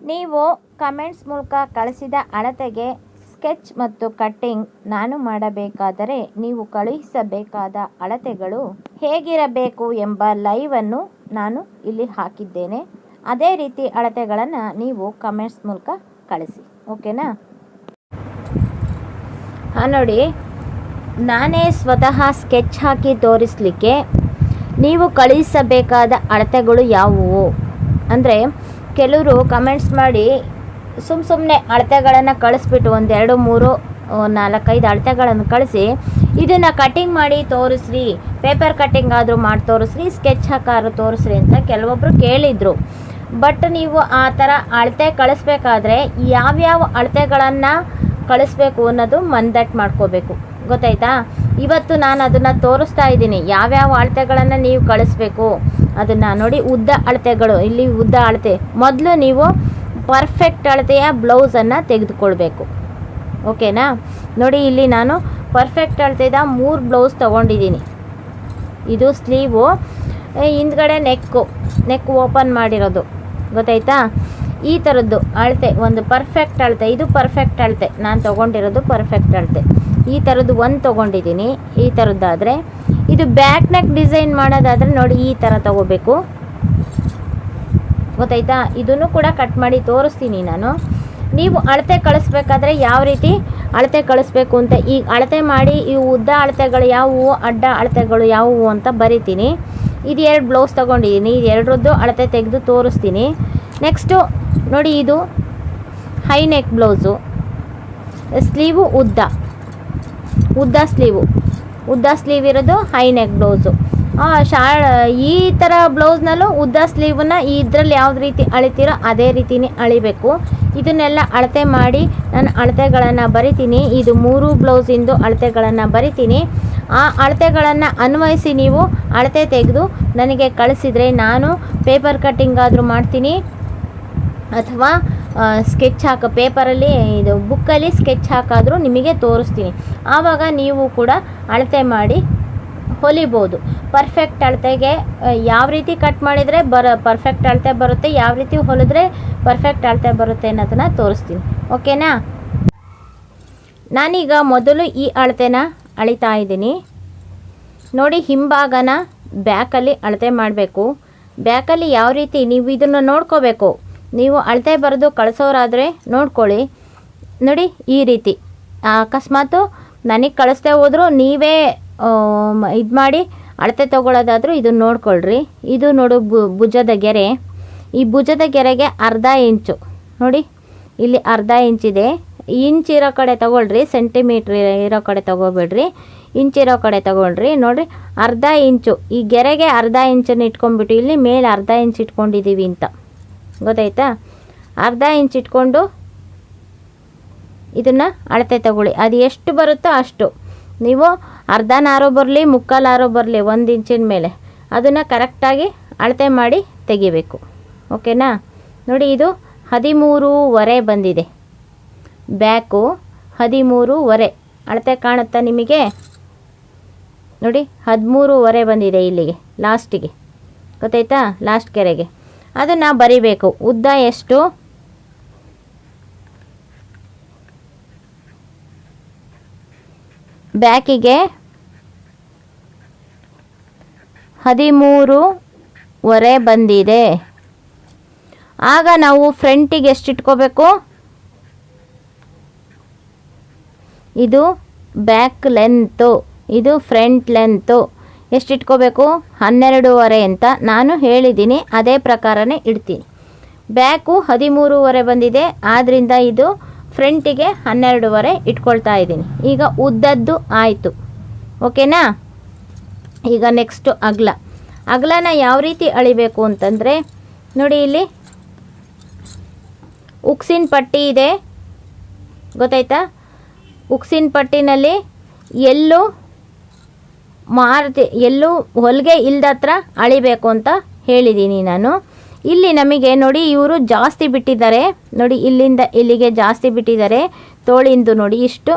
ನೀವು ಕಮೆಂಟ್ಸ್ ಮೂಲಕ ಕಳಿಸಿದ ಅಳತೆಗೆ ಸ್ಕೆಚ್ ಮತ್ತು ಕಟ್ಟಿಂಗ್ ನಾನು ಮಾಡಬೇಕಾದರೆ ನೀವು ಕಳುಹಿಸಬೇಕಾದ ಅಳತೆಗಳು ಹೇಗಿರಬೇಕು ಎಂಬ ಲೈವನ್ನು ನಾನು ಇಲ್ಲಿ ಹಾಕಿದ್ದೇನೆ. ಅದೇ ರೀತಿ ಅಳತೆಗಳನ್ನು ನೀವು ಕಮೆಂಟ್ಸ್ ಮೂಲಕ ಕಳಿಸಿ. ಓಕೆನಾ? ಹಾಂ, ನೋಡಿ. ನಾನೇ ಸ್ವತಃ ಸ್ಕೆಚ್ ಹಾಕಿ ತೋರಿಸಲಿಕ್ಕೆ ನೀವು ಕಳುಹಿಸಬೇಕಾದ ಅಳತೆಗಳು ಯಾವುವು? ಅಂದರೆ ಕೆಲವರು ಕಮೆಂಟ್ಸ್ ಮಾಡಿ ಸುಮ್ಮ ಸುಮ್ಮನೆ ಅಳತೆಗಳನ್ನು ಕಳಿಸ್ಬಿಟ್ಟು ಒಂದೆರಡು ಮೂರು ನಾಲ್ಕೈದು ಅಳತೆಗಳನ್ನು ಕಳಿಸಿ ಇದನ್ನು ಕಟಿಂಗ್ ಮಾಡಿ ತೋರಿಸ್ರಿ ಪೇಪರ್ ಕಟ್ಟಿಂಗ್ ಆದರೂ ಮಾಡಿ ತೋರಿಸ್ರಿ ಸ್ಕೆಚ್ ಹಾಕಾದ್ರು ತೋರಿಸ್ರಿ ಅಂತ ಕೆಲವೊಬ್ಬರು ಕೇಳಿದರು. ಬಟ್ ನೀವು ಆ ಥರ ಅಳತೆ ಕಳಿಸ್ಬೇಕಾದ್ರೆ ಯಾವ್ಯಾವ ಅಳತೆಗಳನ್ನು ಕಳಿಸ್ಬೇಕು ಅನ್ನೋದು ಮಂದಟ್ಟು ಮಾಡ್ಕೋಬೇಕು. ಗೊತ್ತಾಯ್ತಾ? ಇವತ್ತು ನಾನು ಅದನ್ನು ತೋರಿಸ್ತಾ ಇದ್ದೀನಿ. ಯಾವ್ಯಾವ ಅಳತೆಗಳನ್ನು ನೀವು ಕಳಿಸ್ಬೇಕು? ಅದನ್ನು ನೋಡಿ ಉದ್ದ ಅಳತೆಗಳು, ಇಲ್ಲಿ ಉದ್ದ ಅಳತೆ. ಮೊದಲು ನೀವು ಪರ್ಫೆಕ್ಟ್ ಅಳತೆಯ ಬ್ಲೌಸನ್ನು ತೆಗೆದುಕೊಳ್ಬೇಕು. ಓಕೆನಾ ನೋಡಿ ಇಲ್ಲಿ ನಾನು ಪರ್ಫೆಕ್ಟ್ ಅಳತೆದ ಮೂರು ಬ್ಲೌಸ್ ತೊಗೊಂಡಿದ್ದೀನಿ. ಇದು ಸ್ಲೀವು ಹಿಂದ್ಗಡೆ ನೆಕ್ಕು ನೆಕ್ ಓಪನ್ ಮಾಡಿರೋದು. ಗೊತ್ತಾಯ್ತಾ? ಈ ಥರದ್ದು ಅಳತೆ, ಒಂದು ಪರ್ಫೆಕ್ಟ್ ಅಳತೆ, ಇದು ಪರ್ಫೆಕ್ಟ್ ಅಳತೆ. ನಾನು ತೊಗೊಂಡಿರೋದು ಪರ್ಫೆಕ್ಟ್ ಅಳತೆ. ಈ ಥರದ್ದು ಒಂದು ತೊಗೊಂಡಿದ್ದೀನಿ. ಈ ಥರದ್ದಾದರೆ ಇದು ಬ್ಯಾಕ್ ನೆಕ್ ಡಿಸೈನ್ ಮಾಡೋದಾದರೆ ನೋಡಿ ಈ ಥರ ತಗೋಬೇಕು. ಗೊತ್ತಾಯ್ತಾ? ಇದನ್ನು ಕೂಡ ಕಟ್ ಮಾಡಿ ತೋರಿಸ್ತೀನಿ ನಾನು. ನೀವು ಅಳತೆ ಕಳಿಸ್ಬೇಕಾದ್ರೆ ಯಾವ ರೀತಿ ಅಳತೆ ಕಳಿಸ್ಬೇಕು ಅಂತ ಈಗ ಅಳತೆ ಮಾಡಿ ಈ ಉದ್ದ ಅಳತೆಗಳು ಯಾವುವು, ಅಡ್ಡ ಅಳತೆಗಳು ಯಾವುವು ಅಂತ ಬರಿತೀನಿ. ಇದು ಎರಡು ಬ್ಲೌಸ್ ತೊಗೊಂಡಿದ್ದೀನಿ. ಇದು ಎರಡರದ್ದು ಅಳತೆ ತೆಗೆದು ತೋರಿಸ್ತೀನಿ. ನೆಕ್ಸ್ಟು ನೋಡಿ ಇದು ಹೈ ನೆಕ್ ಬ್ಲೌಸು ಸ್ಲೀವು ಉದ್ದ. ಉದ್ದ ಸ್ಲೀವು ಉದ್ದ ಸ್ಲೀವ್ ಇರೋದು ಹೈ ನೆಕ್ ಬ್ಲೌಸು ಶಾ ಈ ಥರ ಬ್ಲೌಸ್ನಲ್ಲೂ ಉದ್ದ ಸ್ಲೀವನ್ನ ಇದ್ರಲ್ಲಿ ಯಾವ್ದು ರೀತಿ ಅಳಿತೀರೋ ಅದೇ ರೀತಿನೇ ಅಳಿಬೇಕು. ಇದನ್ನೆಲ್ಲ ಅಳತೆ ಮಾಡಿ ನಾನು ಅಳತೆಗಳನ್ನು ಬರಿತೀನಿ. ಇದು ಮೂರು ಬ್ಲೌಸಿಂದು ಅಳತೆಗಳನ್ನು ಬರಿತೀನಿ. ಆ ಅಳತೆಗಳನ್ನು ಅನ್ವಯಿಸಿ ನೀವು ಅಳತೆ ತೆಗೆದು ನನಗೆ ಕಳಿಸಿದರೆ ನಾನು ಪೇಪರ್ ಕಟ್ಟಿಂಗ್ ಆದರೂ ಮಾಡ್ತೀನಿ. ಅಥವಾ ಸ್ಕೆಚ್ ಹಾಕ ಪೇಪರಲ್ಲಿ ಇದು ಬುಕ್ಕಲ್ಲಿ ಸ್ಕೆಚ್ ಹಾಕಾದರೂ ನಿಮಗೆ ತೋರಿಸ್ತೀನಿ. ಆವಾಗ ನೀವು ಕೂಡ ಅಳತೆ ಮಾಡಿ ಹೊಲಿಬೋದು. ಪರ್ಫೆಕ್ಟ್ ಅಳತೆಗೆ ಯಾವ ರೀತಿ ಕಟ್ ಮಾಡಿದರೆ ಬರ ಪರ್ಫೆಕ್ಟ್ ಅಳತೆ ಬರುತ್ತೆ, ಯಾವ ರೀತಿ ಹೊಲಿದ್ರೆ ಪರ್ಫೆಕ್ಟ್ ಅಳತೆ ಬರುತ್ತೆ ಅನ್ನೋದನ್ನು ತೋರಿಸ್ತೀನಿ. ಓಕೆನಾ ನಾನೀಗ ಮೊದಲು ಈ ಅಳತೆನ ಅಳಿತಾ ಇದ್ದೀನಿ. ನೋಡಿ, ಹಿಂಭಾಗನ ಬ್ಯಾಕಲ್ಲಿ ಅಳತೆ ಮಾಡಬೇಕು. ಬ್ಯಾಕಲ್ಲಿ ಯಾವ ರೀತಿ ನೀವು ಇದನ್ನು ನೋಡ್ಕೋಬೇಕು? ನೀವು ಅಳತೆ ಬರೆದು ಕಳಿಸೋರಾದರೆ ನೋಡ್ಕೊಳ್ಳಿ. ನೋಡಿ, ಈ ರೀತಿ. ಅಕಸ್ಮಾತು ನನಗೆ ಕಳಿಸ್ದೆ ಹೋದರೂ ನೀವೇ ಇದು ಮಾಡಿ ಅಳತೆ ತೊಗೊಳ್ಳೋದಾದರೂ ಇದನ್ನು ನೋಡ್ಕೊಳ್ರಿ. ಇದು ನೋಡು ಭುಜದ ಗೆರೆ. ಈ ಭುಜದ ಗೆರೆಗೆ ಅರ್ಧ ಇಂಚು. ನೋಡಿ, ಇಲ್ಲಿ ಅರ್ಧ ಇಂಚಿದೆ. ಇಂಚ್ ಇರೋ ಕಡೆ ತೊಗೊಳ್ರಿ, ಸೆಂಟಿಮೀಟ್ರ್ ಇರೋ ಕಡೆ ತೊಗೋಬೇಡ್ರಿ. ಇಂಚ್ ಇರೋ ಕಡೆ ತೊಗೊಳ್ರಿ. ನೋಡಿರಿ, ಅರ್ಧ ಇಂಚು. ಈ ಗೆರೆಗೆ ಅರ್ಧ ಇಂಚನ್ನು ಇಟ್ಕೊಂಡ್ಬಿಟ್ಟು ಇಲ್ಲಿ ಮೇಲೆ ಅರ್ಧ ಇಂಚ್ ಇಟ್ಕೊಂಡಿದ್ದೀವಿ ಅಂತ. ಗೊತ್ತಾಯ್ತಾ? ಅರ್ಧ ಇಂಚ್ ಇಟ್ಕೊಂಡು ಇದನ್ನು ಅಳತೆ ತಗೊಳ್ಳಿ. ಅದು ಎಷ್ಟು ಬರುತ್ತೋ ಅಷ್ಟು. ನೀವು ಅರ್ಧ ನಾರೋ ಬರಲಿ ಮುಕ್ಕಾಲಾರೋ ಬರಲಿ, ಒಂದು ಇಂಚಿನ ಮೇಲೆ. ಅದನ್ನು ಕರೆಕ್ಟಾಗಿ ಅಳತೆ ಮಾಡಿ ತೆಗಿಬೇಕು. ಓಕೆನಾ? ನೋಡಿ, ಇದು ಹದಿಮೂರುವರೆ ಬಂದಿದೆ. ಬ್ಯಾಕು ಹದಿಮೂರುವರೆ. ಅಳತೆ ಕಾಣುತ್ತಾ ನಿಮಗೆ? ನೋಡಿ, ಹದಿಮೂರುವರೆ ಬಂದಿದೆ ಇಲ್ಲಿಗೆ ಲಾಸ್ಟಿಗೆ ಗೊತ್ತಾಯ್ತಾ? ಲಾಸ್ಟ್ ಕೆರೆಗೆ. ಅದನ್ನು ಬರಿಬೇಕು. ಉದ್ದ ಎಷ್ಟು? ಬ್ಯಾಕಿಗೆ ಹದಿಮೂರುವರೆ ಬಂದಿದೆ. ಆಗ ನಾವು ಫ್ರಂಟಿಗೆ ಎಷ್ಟು ಇಟ್ಕೋಬೇಕು ಇದು ಬ್ಯಾಕ್ ಲೆಂತು. ಇದು ಫ್ರಂಟ್ ಲೆಂತು. ಎಷ್ಟು ಇಟ್ಕೋಬೇಕು ಹನ್ನೆರಡೂವರೆ ಅಂತ ನಾನು ಹೇಳಿದ್ದೀನಿ, ಅದೇ ಪ್ರಕಾರನೇ ಇಡ್ತೀನಿ. ಬ್ಯಾಕು ಹದಿಮೂರುವರೆ ಬಂದಿದೆ ಆದ್ದರಿಂದ ಇದು ಫ್ರಂಟಿಗೆ ಹನ್ನೆರಡೂವರೆ ಇಟ್ಕೊಳ್ತಾ ಇದ್ದೀನಿ. ಈಗ ಉದ್ದದ್ದು ಆಯಿತು. ಓಕೆನಾ? ಈಗ ನೆಕ್ಸ್ಟು ಅಗಲ. ಅಗಲನ ಯಾವ ರೀತಿ ಅಳಿಬೇಕು ಅಂತಂದರೆ, ನೋಡಿ ಇಲ್ಲಿ. ಉಕ್ಸಿನ ಪಟ್ಟಿ ಇದೆ. ಗೊತ್ತಾಯ್ತಾ? ಉಕ್ಸಿನ ಪಟ್ಟಿನಲ್ಲಿ ಎಲ್ಲೂ ಮಾರುತಿ ಎಲ್ಲೂ ಹೊಲಿಗೆ ಇಲ್ದತ್ರ ಅಳಿಬೇಕು ಅಂತ ಹೇಳಿದ್ದೀನಿ ನಾನು. ಇಲ್ಲಿ ನಮಗೆ ನೋಡಿ ಇವರು ಜಾಸ್ತಿ ಬಿಟ್ಟಿದ್ದಾರೆ. ನೋಡಿ ಇಲ್ಲಿಂದ ಇಲ್ಲಿಗೆ ಜಾಸ್ತಿ ಬಿಟ್ಟಿದ್ದಾರೆ. ತೋಳಿಂದು ನೋಡಿ ಇಷ್ಟು.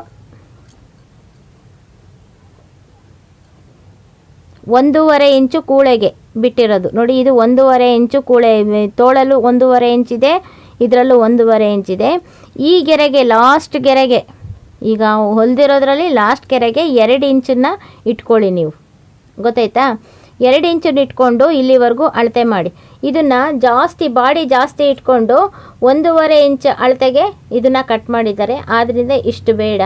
ಒಂದೂವರೆ ಇಂಚು ಕೂಳೆಗೆ ಬಿಟ್ಟಿರೋದು. ನೋಡಿ ಇದು ಒಂದೂವರೆ ಇಂಚು ಕೂಳೆ ತೋಳಲು ಒಂದೂವರೆ ಇಂಚಿದೆ, ಇದರಲ್ಲೂ ಒಂದೂವರೆ ಇಂಚಿದೆ. ಈ ಗೆರೆಗೆ ಲಾಸ್ಟ್ ಗೆರೆಗೆ ಈಗ ಹೊಲ್ದಿರೋದ್ರಲ್ಲಿ ಲಾಸ್ಟ್ ಕೆರೆಗೆ ಎರಡು ಇಂಚನ್ನು ಇಟ್ಕೊಳ್ಳಿ ನೀವು. ಗೊತ್ತಾಯ್ತಾ? ಎರಡು ಇಂಚನ್ನು ಇಟ್ಕೊಂಡು ಇಲ್ಲಿವರೆಗೂ ಅಳತೆ ಮಾಡಿ. ಇದನ್ನು ಜಾಸ್ತಿ, ಬಾಡಿ ಜಾಸ್ತಿ ಇಟ್ಕೊಂಡು ಒಂದೂವರೆ ಇಂಚ್ ಅಳತೆಗೆ ಇದನ್ನು ಕಟ್ ಮಾಡಿದ್ದಾರೆ. ಆದ್ದರಿಂದ ಇಷ್ಟು ಬೇಡ.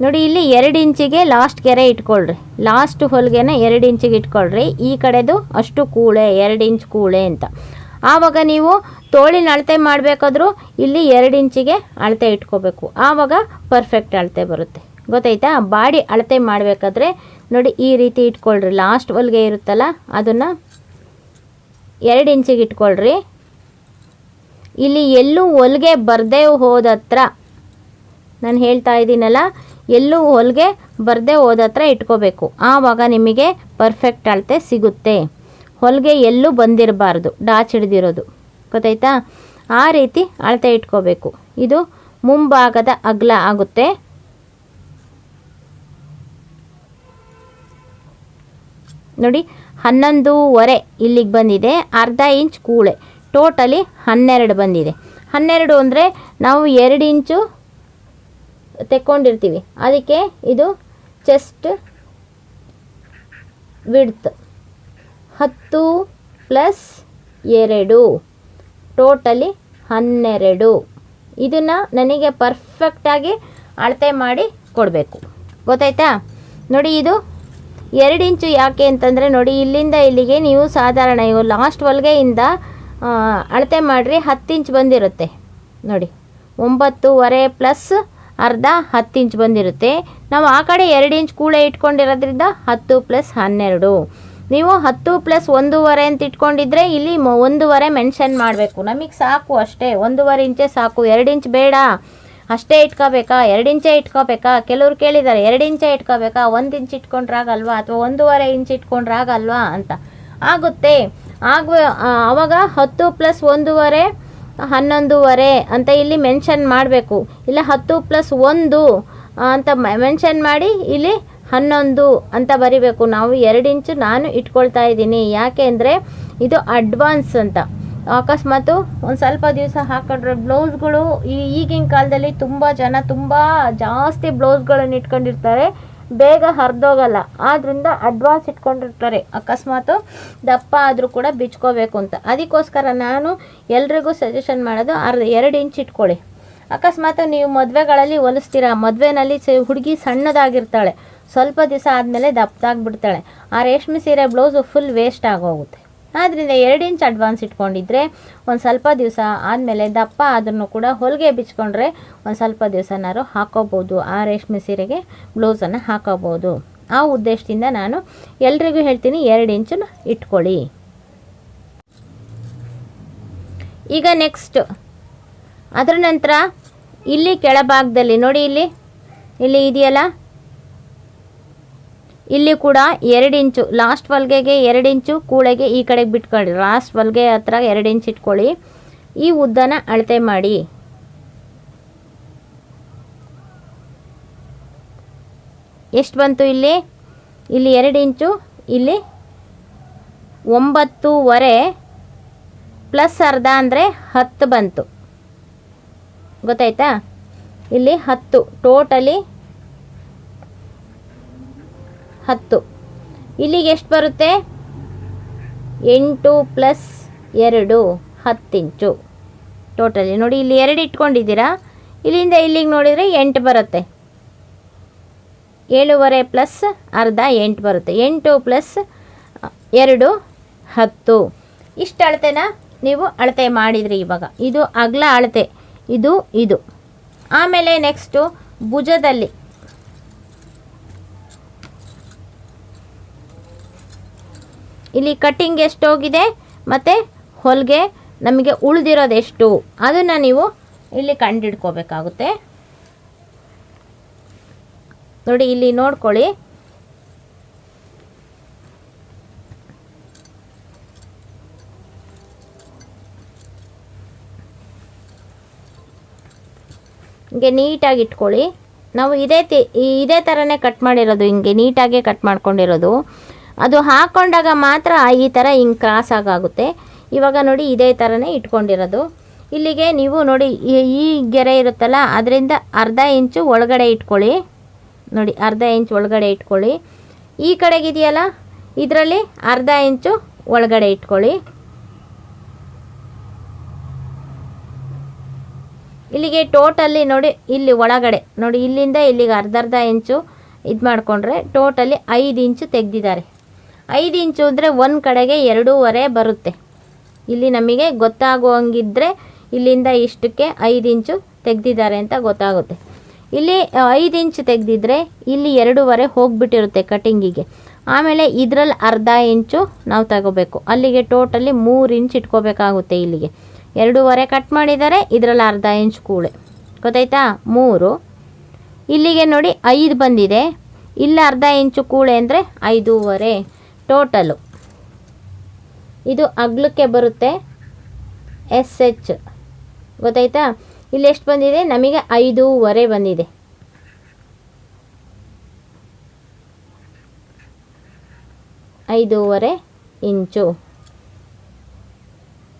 ನೋಡಿ, ಇಲ್ಲಿ ಎರಡು ಇಂಚಿಗೆ ಲಾಸ್ಟ್ ಕೆರೆ ಇಟ್ಕೊಳ್ರಿ. ಲಾಸ್ಟ್ ಹೊಲಿಗೆನ ಎರಡು ಇಂಚಿಗೆ ಇಟ್ಕೊಳ್ರಿ. ಈ ಕಡೆದು ಅಷ್ಟು ಕೂಳೆ, ಎರಡು ಇಂಚ್ ಕೂಳೆ ಅಂತ. ಆವಾಗ ನೀವು ತೋಳಿನ ಅಳತೆ ಮಾಡಬೇಕಾದ್ರೂ ಇಲ್ಲಿ ಎರಡು ಇಂಚಿಗೆ ಅಳತೆ ಇಟ್ಕೋಬೇಕು. ಆವಾಗ ಪರ್ಫೆಕ್ಟ್ ಅಳತೆ ಬರುತ್ತೆ. ಗೊತ್ತಾಯ್ತಾ? ಬಾಡಿ ಅಳತೆ ಮಾಡಬೇಕಾದ್ರೆ ನೋಡಿ ಈ ರೀತಿ ಇಟ್ಕೊಳ್ರಿ. ಲಾಸ್ಟ್ ಹೊಲಿಗೆ ಇರುತ್ತಲ್ಲ, ಅದನ್ನು ಎರಡು ಇಂಚಿಗೆ ಇಟ್ಕೊಳ್ರಿ. ಇಲ್ಲಿ ಎಲ್ಲೂ ಹೊಲಿಗೆ ಬರದೇ ಹೋದತ್ರ, ನಾನು ಹೇಳ್ತಾ ಇದ್ದೀನಲ್ಲ, ಎಲ್ಲೂ ಹೊಲಿಗೆ ಬರದೇ ಹೋದತ್ರ ಇಟ್ಕೋಬೇಕು. ಆವಾಗ ನಿಮಗೆ ಪರ್ಫೆಕ್ಟ್ ಅಳತೆ ಸಿಗುತ್ತೆ. ಹೊಲಿಗೆ ಎಲ್ಲೂ ಬಂದಿರಬಾರ್ದು, ಡಾಚ್ ಹಿಡ್ದಿರೋದು. ಗೊತ್ತಾಯ್ತಾ? ಆ ರೀತಿ ಅಳತೆ ಇಟ್ಕೋಬೇಕು. ಇದು ಮುಂಭಾಗದ ಅಗಲ ಆಗುತ್ತೆ. ನೋಡಿ, ಹನ್ನೊಂದೂವರೆ ಇಲ್ಲಿಗೆ ಬಂದಿದೆ, ಅರ್ಧ ಇಂಚ್ ಕೂಳೆ. ಟೋಟಲಿ ಹನ್ನೆರಡು ಬಂದಿದೆ. ಹನ್ನೆರಡು ಅಂದರೆ ನಾವು ಎರಡು ಇಂಚು ತೆಕ್ಕೊಂಡಿರ್ತೀವಿ. ಅದಕ್ಕೆ ಇದು ಚೆಸ್ಟ್ ವಿಡ್ತ್. ಹತ್ತು ಪ್ಲಸ್ ಎರಡು. ಟೋಟಲಿ ಹನ್ನೆರಡು. ಇದನ್ನು ನನಗೆ ಪರ್ಫೆಕ್ಟಾಗಿ ಅಳತೆ ಮಾಡಿ ಕೊಡಬೇಕು. ಗೊತ್ತಾಯ್ತಾ? ನೋಡಿ ಇದು ಎರಡು ಇಂಚು ಯಾಕೆ ಅಂತಂದರೆ ನೋಡಿ ಇಲ್ಲಿಂದ ಇಲ್ಲಿಗೆ ನೀವು ಸಾಧಾರಣ ಇವು ಲಾಸ್ಟ್ ಹೊಲಿಗೆಯಿಂದ ಅಳತೆ ಮಾಡಿರಿ ಹತ್ತು ಇಂಚ್ ಬಂದಿರುತ್ತೆ. ನೋಡಿ, ಒಂಬತ್ತೂವರೆ ಪ್ಲಸ್ ಅರ್ಧ ಹತ್ತು ಇಂಚ್ ಬಂದಿರುತ್ತೆ. ನಾವು ಆ ಕಡೆ ಎರಡು ಇಂಚ್ ಕೂಳೆ ಇಟ್ಕೊಂಡಿರೋದ್ರಿಂದ ಹತ್ತು ಪ್ಲಸ್ ಹನ್ನೆರಡು. ನೀವು ಹತ್ತು ಪ್ಲಸ್ ಒಂದೂವರೆ ಅಂತ ಇಟ್ಕೊಂಡಿದ್ರೆ ಇಲ್ಲಿ ಒಂದೂವರೆ ಮೆನ್ಷನ್ ಮಾಡಬೇಕು. ನಮಗೆ ಸಾಕು ಅಷ್ಟೇ. ಒಂದೂವರೆ ಇಂಚೆ ಸಾಕು. ಎರಡು ಇಂಚ್ ಬೇಡ. ಅಷ್ಟೇ ಇಟ್ಕೋಬೇಕಾ? ಎರಡು ಇಂಚೇ ಇಟ್ಕೋಬೇಕಾ? ಕೆಲವ್ರು ಕೇಳಿದ್ದಾರೆ, ಎರಡು ಇಂಚೆ ಇಟ್ಕೋಬೇಕಾ? ಒಂದು ಇಂಚ್ ಇಟ್ಕೊಂಡ್ರಾಗಲ್ವಾ ಅಥವಾ ಒಂದೂವರೆ ಇಂಚ್ ಇಟ್ಕೊಂಡ್ರಾಗಲ್ವಾ ಅಂತ. ಆಗುತ್ತೆ. ಆಗ ಆವಾಗ ಹತ್ತು ಪ್ಲಸ್ ಒಂದೂವರೆ, ಹನ್ನೊಂದೂವರೆ ಅಂತ ಇಲ್ಲಿ ಮೆನ್ಷನ್ ಮಾಡಬೇಕು. ಇಲ್ಲ ಹತ್ತು ಪ್ಲಸ್ ಒಂದು ಅಂತ ಮೆನ್ಷನ್ ಮಾಡಿ ಇಲ್ಲಿ ಹನ್ನೊಂದು ಅಂತ ಬರಿಬೇಕು. ನಾವು ಎರಡು ಇಂಚು ನಾನು ಇಟ್ಕೊಳ್ತಾ ಇದ್ದೀನಿ. ಯಾಕೆ ಅಂದರೆ ಇದು ಅಡ್ವಾನ್ಸ್ ಅಂತ. ಅಕಸ್ಮಾತು ಒಂದು ಸ್ವಲ್ಪ ದಿವಸ ಹಾಕೊಂಡ್ರೆ ಬ್ಲೌಸ್ಗಳು ಈ ಈಗಿನ ಕಾಲದಲ್ಲಿ ತುಂಬ ಜನ ತುಂಬ ಜಾಸ್ತಿ ಬ್ಲೌಸ್ಗಳನ್ನು ಇಟ್ಕೊಂಡಿರ್ತಾರೆ. ಬೇಗ ಹರಿದೋಗಲ್ಲ. ಆದ್ದರಿಂದ ಅಡ್ವಾನ್ಸ್ ಇಟ್ಕೊಂಡಿರ್ತಾರೆ. ಅಕಸ್ಮಾತು ದಪ್ಪ ಆದರೂ ಕೂಡ ಬಿಚ್ಕೋಬೇಕು ಅಂತ. ಅದಕ್ಕೋಸ್ಕರ ನಾನು ಎಲ್ರಿಗೂ ಸಜೆಷನ್ ಮಾಡೋದು ಅರ್ಧ ಎರಡು ಇಂಚ್ ಇಟ್ಕೊಳ್ಳಿ. ಅಕಸ್ಮಾತ್ ನೀವು ಮದುವೆಗಳಲ್ಲಿ ಹೊಲಿಸ್ತೀರಾ? ಮದುವೆನಲ್ಲಿ ಹುಡುಗಿ ಸಣ್ಣದಾಗಿರ್ತಾಳೆ. ಸ್ವಲ್ಪ ದಿವಸ ಆದಮೇಲೆ ದಪ್ಪದಾಗ್ಬಿಡ್ತಾಳೆ ಆ ರೇಷ್ಮೆ ಸೀರೆ ಬ್ಲೌಸು ಫುಲ್ ವೇಸ್ಟ್ ಆಗೋಗುತ್ತೆ. ಆದ್ದರಿಂದ ಎರಡು ಇಂಚ್ ಅಡ್ವಾನ್ಸ್ ಇಟ್ಕೊಂಡಿದ್ರೆ ಒಂದು ಸ್ವಲ್ಪ ದಿವಸ ಆದಮೇಲೆ ದಪ್ಪ ಆದ್ರೂ ಕೂಡ ಹೊಲಿಗೆ ಬಿಚ್ಕೊಂಡ್ರೆ ಒಂದು ಸ್ವಲ್ಪ ದಿವಸನಾರು ಹಾಕೋಬೋದು. ಆ ರೇಷ್ಮೆ ಸೀರೆಗೆ ಬ್ಲೌಸನ್ನು ಹಾಕೋಬೋದು. ಆ ಉದ್ದೇಶದಿಂದ ನಾನು ಎಲ್ರಿಗೂ ಹೇಳ್ತೀನಿ ಎರಡು ಇಂಚು ಇಟ್ಕೊಳ್ಳಿ. ಈಗ ನೆಕ್ಸ್ಟ್ ಅದರ ನಂತರ ಇಲ್ಲಿ ಕೆಳಭಾಗದಲ್ಲಿ ನೋಡಿ ಇಲ್ಲಿ. ಇಲ್ಲಿ ಇದೆಯಲ್ಲ? ಇಲ್ಲಿ ಕೂಡ ಎರಡು ಇಂಚು ಲಾಸ್ಟ್ ಹೊಲ್ಗೆಗೆ ಎರಡು ಇಂಚು, ಕೂಳೆಗೆ ಈ ಕಡೆಗೆ ಬಿಟ್ಕೊಳ್ಳಿ. ಲಾಸ್ಟ್ ಹೊಲ್ಗೆ ಹತ್ರ ಎರಡು ಇಂಚು ಇಟ್ಕೊಳ್ಳಿ. ಈ ಉದ್ದನ ಅಳತೆ ಮಾಡಿ. ಎಷ್ಟು ಬಂತು ಇಲ್ಲಿ? ಇಲ್ಲಿ ಎರಡು ಇಂಚು, ಇಲ್ಲಿ ಒಂಬತ್ತೂವರೆ ಪ್ಲಸ್ ಅರ್ಧ ಅಂದರೆ ಹತ್ತು ಬಂತು. ಗೊತ್ತಾಯ್ತಾ? ಇಲ್ಲಿ ಹತ್ತು, ಟೋಟಲಿ ಹತ್ತು. ಇಲ್ಲಿಗೆ ಎಷ್ಟು ಬರುತ್ತೆ? ಎಂಟು ಪ್ಲಸ್ ಎರಡು ಹತ್ತು ಇಂಚು ಟೋಟಲಿ ನೋಡಿ, ಇಲ್ಲಿ ಎರಡು ಇಟ್ಕೊಂಡಿದ್ದೀರಾ? ಇಲ್ಲಿಂದ ಇಲ್ಲಿಗೆ ನೋಡಿದರೆ ಎಂಟು ಬರುತ್ತೆ. ಏಳುವರೆ ಪ್ಲಸ್ ಅರ್ಧ ಎಂಟು ಬರುತ್ತೆ. ಎಂಟು ಪ್ಲಸ್ ಎರಡು, ಹತ್ತು. ಇಷ್ಟು ಅಳತೆನ ನೀವು ಅಳತೆ ಮಾಡಿದ್ರಿ ಇವಾಗ. ಇದು ಅಗಲ ಅಳತೆ. ಇದು ಇದು. ಆಮೇಲೆ ನೆಕ್ಸ್ಟು ಭುಜದಲ್ಲಿ. ಇಲ್ಲಿ ಕಟ್ಟಿಂಗ್ ಎಷ್ಟು ಹೋಗಿದೆ? ಮತ್ತು ಹೊಲಿಗೆ ನಮಗೆ ಉಳಿದಿರೋದು ಎಷ್ಟು? ಅದನ್ನು ನೀವು ಇಲ್ಲಿ ಕಂಡಿಡ್ಕೋಬೇಕಾಗುತ್ತೆ. ನೋಡಿ, ಇಲ್ಲಿ ನೋಡ್ಕೊಳ್ಳಿ. ಹಿಂಗೆ ನೀಟಾಗಿ ಇಟ್ಕೊಳ್ಳಿ. ನಾವು ಇದೇ ತಿ ಇದೇ ಥರನೇ ಕಟ್ ಮಾಡಿರೋದು, ಹಿಂಗೆ ನೀಟಾಗೆ ಕಟ್ ಮಾಡ್ಕೊಂಡಿರೋದು. ಅದು ಹಾಕ್ಕೊಂಡಾಗ ಮಾತ್ರ ಈ ಥರ ಹಿಂಗೆ ಕ್ರಾಸ್ ಆಗುತ್ತೆ ಇವಾಗ ನೋಡಿ ಇದೇ ಥರನೇ ಇಟ್ಕೊಂಡಿರೋದು. ಇಲ್ಲಿಗೆ ನೀವು ನೋಡಿ ಈ- ಗೆರೆ ಇರುತ್ತಲ್ಲ, ಅದರಿಂದ ಅರ್ಧ ಇಂಚು ಒಳಗಡೆ ಇಟ್ಕೊಳ್ಳಿ. ನೋಡಿ ಅರ್ಧ ಇಂಚು ಒಳಗಡೆ ಇಟ್ಕೊಳ್ಳಿ. ಈ ಕಡೆಗಿದೆಯಲ್ಲ ಇದರಲ್ಲಿ ಅರ್ಧ ಇಂಚು ಒಳಗಡೆ ಇಟ್ಕೊಳ್ಳಿ. ಇಲ್ಲಿಗೆ ಟೋಟಲಿ ನೋಡಿ, ಇಲ್ಲಿ ಒಳಗಡೆ, ನೋಡಿ ಇಲ್ಲಿಂದ ಇಲ್ಲಿಗೆ ಅರ್ಧ ಅರ್ಧ ಇಂಚು ಇದು ಮಾಡಿಕೊಂಡ್ರೆ ಟೋಟಲಿ ಐದು ಇಂಚು ತೆಗೆದಿದ್ದಾರೆ. ಐದು ಇಂಚು ಅಂದರೆ ಒಂದು ಕಡೆಗೆ ಎರಡೂವರೆ ಬರುತ್ತೆ. ಇಲ್ಲಿ ನಮಗೆ ಗೊತ್ತಾಗುವಂಗಿದ್ರೆ ಇಲ್ಲಿಂದ ಇಷ್ಟಕ್ಕೆ ಐದು ಇಂಚು ತೆಗೆದಿದ್ದಾರೆ ಅಂತ ಗೊತ್ತಾಗುತ್ತೆ. ಇಲ್ಲಿ ಐದು ಇಂಚು ತೆಗೆದಿದ್ರೆ ಇಲ್ಲಿ ಎರಡೂವರೆ ಹೋಗ್ಬಿಟ್ಟಿರುತ್ತೆ ಕಟಿಂಗಿಗೆ. ಆಮೇಲೆ ಇದರಲ್ಲಿ ಅರ್ಧ ಇಂಚು ನಾವು ತಗೋಬೇಕು. ಅಲ್ಲಿಗೆ ಟೋಟಲಿ ಮೂರು ಇಂಚ್ ಇಟ್ಕೋಬೇಕಾಗುತ್ತೆ ಇಲ್ಲಿಗೆ. ಎರಡೂವರೆ ಕಟ್ ಮಾಡಿದ್ದಾರೆ, ಇದರಲ್ಲಿ ಅರ್ಧ ಇಂಚ್ ಕೂಳೆ. ಗೊತ್ತಾಯ್ತಾ? ಮೂರು. ಇಲ್ಲಿಗೆ ನೋಡಿ ಐದು ಬಂದಿದೆ. ಇಲ್ಲಿ ಅರ್ಧ ಇಂಚು ಕೂಳೆ ಅಂದರೆ ಐದೂವರೆ. ಟೋಟಲು. ಇದು ಅಗ್ಲಕ್ಕೆ ಬರುತ್ತೆ ಎಸ್ ಎಚ್. ಗೊತ್ತಾಯ್ತಾ? ಇಲ್ಲಿ ಎಷ್ಟು ಬಂದಿದೆ? ನಮಗೆ ಐದೂವರೆ ಬಂದಿದೆ. ಐದೂವರೆ ಇಂಚು.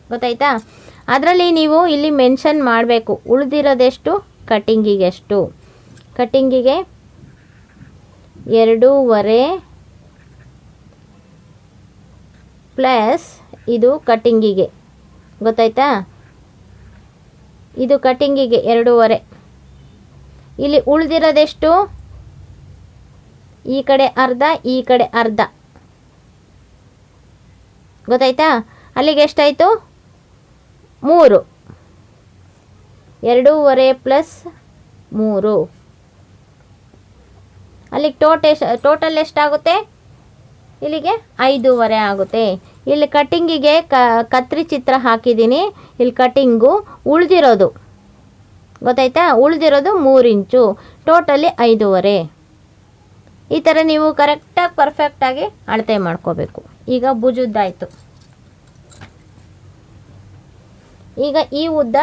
ಗೊತ್ತಾಯ್ತಾ? ಅದರಲ್ಲಿ ನೀವು ಇಲ್ಲಿ ಮೆನ್ಷನ್ ಮಾಡಬೇಕು. ಉಳಿದಿರೋದೆಷ್ಟು? ಕಟ್ಟಿಂಗಿಗೆಷ್ಟು ಕಟ್ಟಿಂಗಿಗೆ ಎರಡೂವರೆ ಪ್ಲಸ್ ಇದು ಕಟ್ಟಿಂಗಿಗೆ ಗೊತ್ತಾಯ್ತಾ? ಇದು ಕಟ್ಟಿಂಗಿಗೆ ಎರಡೂವರೆ. ಇಲ್ಲಿ ಉಳಿದಿರೋದೆಷ್ಟು? ಈ ಕಡೆ ಅರ್ಧ, ಈ ಕಡೆ ಅರ್ಧ. ಗೊತ್ತಾಯ್ತಾ? ಅಲ್ಲಿಗೆ ಎಷ್ಟಾಯಿತು? ಮೂರು. ಎರಡೂವರೆ ಪ್ಲಸ್ ಮೂರು. ಅಲ್ಲಿಗೆ ಟೋಟ ಟೋಟಲ್ ಎಷ್ಟಾಗುತ್ತೆ? ಇಲ್ಲಿಗೆ ಐದೂವರೆ ಆಗುತ್ತೆ. ಇಲ್ಲಿ ಕಟ್ಟಿಂಗಿಗೆ ಕತ್ರಿ ಚಿತ್ರ ಹಾಕಿದ್ದೀನಿ. ಇಲ್ಲಿ ಕಟ್ಟಿಂಗು ಉಳಿದಿರೋದು. ಗೊತ್ತಾಯ್ತಾ? ಉಳಿದಿರೋದು ಮೂರು ಇಂಚು. ಟೋಟಲಿ ಐದೂವರೆ. ಈ ಥರ ನೀವು ಕರೆಕ್ಟಾಗಿ ಪರ್ಫೆಕ್ಟಾಗಿ ಅಳತೆ ಮಾಡ್ಕೋಬೇಕು. ಈಗ ಭುಜದ್ದಾಯಿತು. ಈಗ ಈ ಉದ್ದ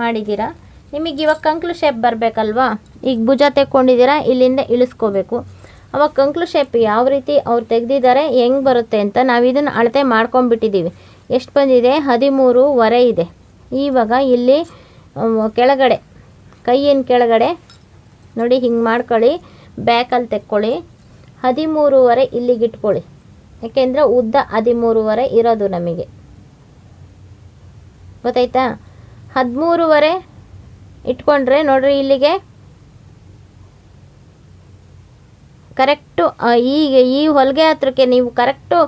ಮಾಡಿದ್ದೀರಾ? ನಿಮಗೆ ಇವಾಗ ಕಂಕ್ಲು ಶೇಪ್ ಬರಬೇಕಲ್ವಾ? ಈಗ ಭುಜ ತೆಕ್ಕೊಂಡಿದ್ದೀರಾ? ಇಲ್ಲಿಂದ ಇಳಿಸ್ಕೋಬೇಕು. ಅವಾಗ ಕಂಕ್ಲು ಶೇಪ್ ಯಾವ ರೀತಿ ಅವ್ರು ತೆಗೆದಿದ್ದಾರೆ, ಹೆಂಗೆ ಬರುತ್ತೆ ಅಂತ ನಾವು ಇದನ್ನು ಅಳತೆ ಮಾಡ್ಕೊಂಡ್ಬಿಟ್ಟಿದ್ದೀವಿ ಎಷ್ಟು ಬಂದಿದೆ? ಹದಿಮೂರುವರೆ ಇದೆ. ಇವಾಗ ಇಲ್ಲಿ ಕೆಳಗಡೆ, ಕೈಯಿನ ಕೆಳಗಡೆ, ನೋಡಿ ಹಿಂಗೆ ಮಾಡ್ಕೊಳ್ಳಿ, ಬ್ಯಾಕಲ್ಲಿ ತೆಕ್ಕೊಳ್ಳಿ. ಹದಿಮೂರುವರೆ ಇಲ್ಲಿಗೆ ಇಟ್ಕೊಳ್ಳಿ. ಯಾಕೆಂದರೆ ಉದ್ದ ಹದಿಮೂರುವರೆ ಇರೋದು ನಮಗೆ. ಗೊತ್ತಾಯ್ತಾ? ಹದಿಮೂರುವರೆ ಇಟ್ಕೊಂಡ್ರೆ ನೋಡ್ರಿ ಇಲ್ಲಿಗೆ ಕರೆಕ್ಟು ಈಗ ಈ ಹೊಲಿಗೆ ಹತ್ರಕ್ಕೆ ನೀವು ಕರೆಕ್ಟು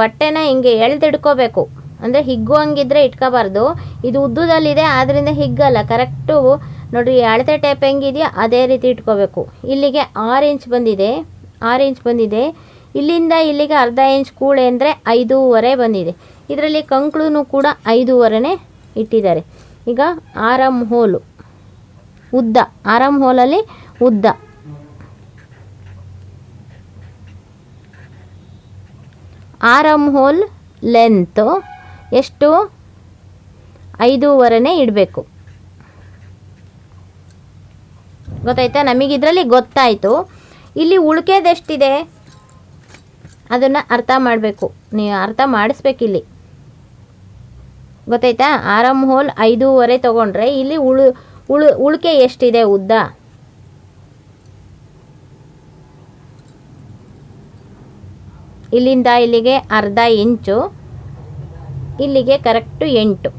ಬಟ್ಟೆನ ಹಿಂಗೆ ಎಳ್ದಿಡ್ಕೋಬೇಕು. ಅಂದರೆ ಹಿಗ್ಗುವಂಗಿದ್ರೆ ಇಟ್ಕೋಬಾರ್ದು. ಇದು ಉದ್ದದಲ್ಲಿದೆ ಆದ್ದರಿಂದ ಹಿಗ್ಗಲ್ಲ. ಕರೆಕ್ಟು, ನೋಡಿರಿ ಅಳತೆ ಟೇಪ್ ಹೆಂಗಿದೆಯೋ ಅದೇ ರೀತಿ ಇಟ್ಕೋಬೇಕು. ಇಲ್ಲಿಗೆ ಆರು ಇಂಚ್ ಬಂದಿದೆ, ಆರು ಇಂಚ್ ಬಂದಿದೆ. ಇಲ್ಲಿಂದ ಇಲ್ಲಿಗೆ ಅರ್ಧ ಇಂಚ್ ಕೂಳೆ ಅಂದರೆ ಐದೂವರೆ ಬಂದಿದೆ. ಇದರಲ್ಲಿ ಕಂಕ್ಳೂ ಕೂಡ ಐದೂವರೆನೇ ಇಟ್ಟಿದ್ದಾರೆ. ಈಗ ಆರಮ್ ಹೋಲು. ಉದ್ದ ಆರಮ್ ಹೋಲಲ್ಲಿ ಉದ್ದ. ಆರಮ್ ಹೋಲ್ ಲೆಂತು ಎಷ್ಟು? ಐದೂವರೆನೇ ಇಡಬೇಕು. ಗೊತ್ತಾಯ್ತಾ? ನಮಗೆ ಇದರಲ್ಲಿ ಗೊತ್ತಾಯಿತು. ಇಲ್ಲಿ ಉಳ್ಕೆದೆಷ್ಟಿದೆ? ಅದನ್ನು ಅರ್ಥ ಮಾಡಬೇಕು. ನೀವು ಅರ್ಥ ಮಾಡಿಸ್ಬೇಕಿಲ್ಲಿ. ಗೊತ್ತಾಯ್ತಾ? ಆರಮ್ ಹೋಲ್ ಐದೂವರೆ ತೊಗೊಂಡ್ರೆ ಇಲ್ಲಿ ಉಳು ಉಳು, ಉಳಿಕೆ ಎಷ್ಟಿದೆ ಉದ್ದ? ಇಲ್ಲಿಂದ ಇಲ್ಲಿಗೆ ಅರ್ಧ ಇಂಚು, ಇಲ್ಲಿಗೆ ಕರೆಕ್ಟು ಎಂಟು.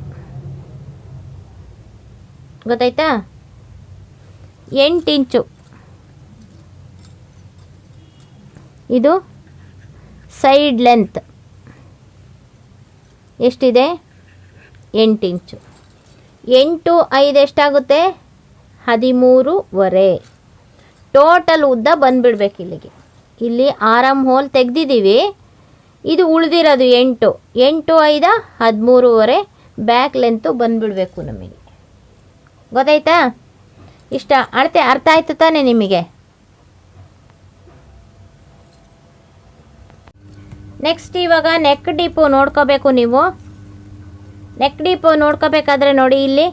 ಗೊತ್ತಾಯ್ತಾ? ಎಂಟು ಇಂಚು. ಇದು ಸೈಡ್ ಲೆಂತ್ ಎಷ್ಟಿದೆ? ಎಂಟು ಇಂಚು. ಎಂಟು ಐದು ಎಷ್ಟಾಗುತ್ತೆ? ಹದಿಮೂರುವರೆ. ಟೋಟಲ್ ಉದ್ದ ಬಂದುಬಿಡ್ಬೇಕು ಇಲ್ಲಿಗೆ. ಇಲ್ಲಿ ಆರಾಮ್ ಹೋಲ್ ತೆಗೆದಿದ್ದೀವಿ. ಇದು ಉಳಿದಿರೋದು ಎಂಟು. ಎಂಟು ಐದ ಹದಿಮೂರುವರೆ ಬ್ಯಾಕ್ ಲೆಂತು ಬಂದುಬಿಡ್ಬೇಕು ನಮಗೆ. ಗೊತ್ತಾಯ್ತಾ? ಇಷ್ಟ, ಅಳತೆ ಅರ್ಥ ಆಯಿತು ತಾನೇ ನಿಮಗೆ? ನೆಕ್ಸ್ಟ್ ಇವಾಗ ನೆಕ್ ಡೀಪು ನೋಡ್ಕೋಬೇಕು ನೀವು. ನೆಕ್ ಡೀಪು ನೋಡ್ಕೋಬೇಕಾದ್ರೆ ನೋಡಿ ಇಲ್ಲಿ.